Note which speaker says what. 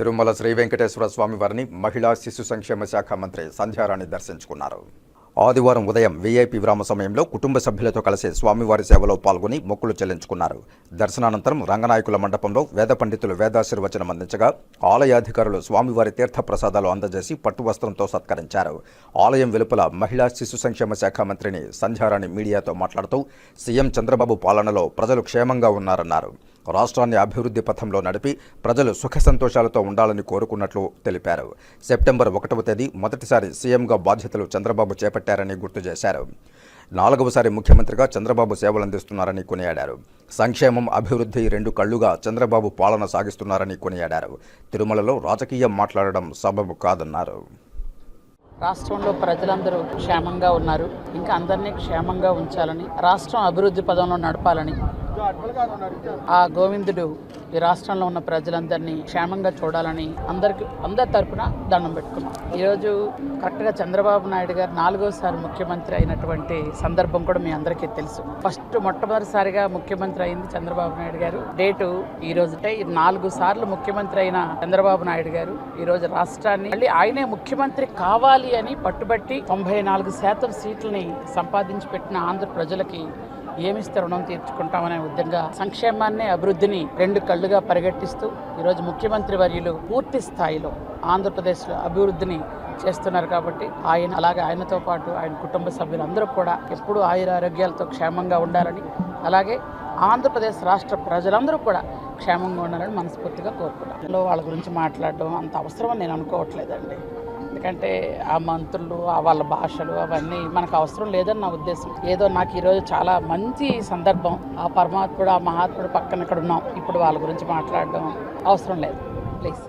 Speaker 1: తిరుమల శ్రీ వెంకటేశ్వర స్వామి వారిని మహిళా శిశు సంక్షేమ శాఖ మంత్రి సంధ్యారాణి దర్శించుకున్నారు. ఆదివారం ఉదయం వీఐపీ విరామ సమయంలో కుటుంబ సభ్యులతో కలిసి స్వామివారి సేవలో పాల్గొని మొక్కులు చెల్లించుకున్నారు. దర్శనానంతరం రంగనాయకుల మండపంలో వేద పండితులు వేదాశీర్వచనం అందించగా ఆలయాధికారులు స్వామివారి తీర్థ ప్రసాదాలు అందజేసి పట్టు వస్త్రంతో సత్కరించారు. ఆలయం వెలుపల మహిళా శిశు సంక్షేమ శాఖ మంత్రిని సంధ్యారాణి మీడియాతో మాట్లాడుతూ సీఎం చంద్రబాబు పాలనలో ప్రజలు క్షేమంగా ఉన్నారన్నారు. రాష్ట్రాన్ని అభివృద్ధి పథంలో నడిపి ప్రజలు సుఖ సంతోషాలతో ఉండాలని కోరుకున్నట్లు తెలిపారు. సెప్టెంబర్ ఒకటవ తేదీ మొదటిసారి సీఎంగా బాధ్యతలు చంద్రబాబు చేపట్టారని గుర్తు చేశారు. నాలుగవసారి ముఖ్యమంత్రిగా చంద్రబాబు సేవలందిస్తున్నారని కొనియాడారు. సంక్షేమం అభివృద్ధి రెండు కళ్ళుగా చంద్రబాబు పాలన సాగిస్తున్నారని కొనియాడారు. తిరుమలలో రాజకీయం మాట్లాడడం సబబు కాదన్నారు.
Speaker 2: రాష్ట్రంలో ప్రజలందరూ క్షేమంగా ఉన్నారు. ఇంకా అందరినీ క్షేమంగా ఉంచాలని రాష్ట్రం అభివృద్ధి పదంలో నడపాలని ఆ గోవిందుడు ఈ రాష్ట్రంలో ఉన్న ప్రజలందరినీ క్షేమంగా చూడాలని అందరికి అందరి తరపున దండం పెట్టుకున్నాం. ఈరోజు కరెక్ట్గా చంద్రబాబు నాయుడు గారు నాలుగోసారి ముఖ్యమంత్రి అయినటువంటి సందర్భం కూడా మీ అందరికీ తెలుసు. ఫస్ట్ మొట్టమొదటిసారిగా ముఖ్యమంత్రి అయింది చంద్రబాబు నాయుడు గారు. డేటు ఈ రోజుటే నాలుగు సార్లు ముఖ్యమంత్రి అయిన చంద్రబాబు నాయుడు గారు ఈ రోజు రాష్ట్రాన్ని మళ్ళీ ఆయనే ముఖ్యమంత్రి కావాలి అని పట్టుబట్టి తొంభై నాలుగు శాతం సీట్లని సంపాదించి పెట్టిన ఆంధ్ర ప్రజలకి ఏమిస్తే రుణం తీర్చుకుంటామనే ఉద్యంగా సంక్షేమాన్ని అభివృద్ధిని రెండు కళ్ళుగా పరిగెట్టిస్తూ ఈరోజు ముఖ్యమంత్రి వర్యులు పూర్తి స్థాయిలో ఆంధ్రప్రదేశ్లో అభివృద్ధిని చేస్తున్నారు కాబట్టి ఆయన అలాగే ఆయనతో పాటు ఆయన కుటుంబ సభ్యులందరూ కూడా ఎప్పుడూ ఆయుర ఆరోగ్యాలతో క్షేమంగా ఉండాలని అలాగే ఆంధ్రప్రదేశ్ రాష్ట్ర ప్రజలందరూ కూడా క్షేమంగా ఉండాలని మనస్ఫూర్తిగా కోరుకున్నాను వాళ్ళ గురించి మాట్లాడడం అంత అవసరం నేను అనుకోవట్లేదండి. ఎందుకంటే ఆ మంత్రులు ఆ వాళ్ళ భాషలు అవన్నీ మనకు అవసరం లేదని నా ఉద్దేశం. ఏదో నాకు ఈరోజు చాలా మంచి సందర్భం. ఆ పరమాత్ముడు ఆ మహాత్ముడు పక్కన ఇక్కడ ఉన్నాం. ఇప్పుడు వాళ్ళ గురించి మాట్లాడడం అవసరం లేదు. ప్లీజ్.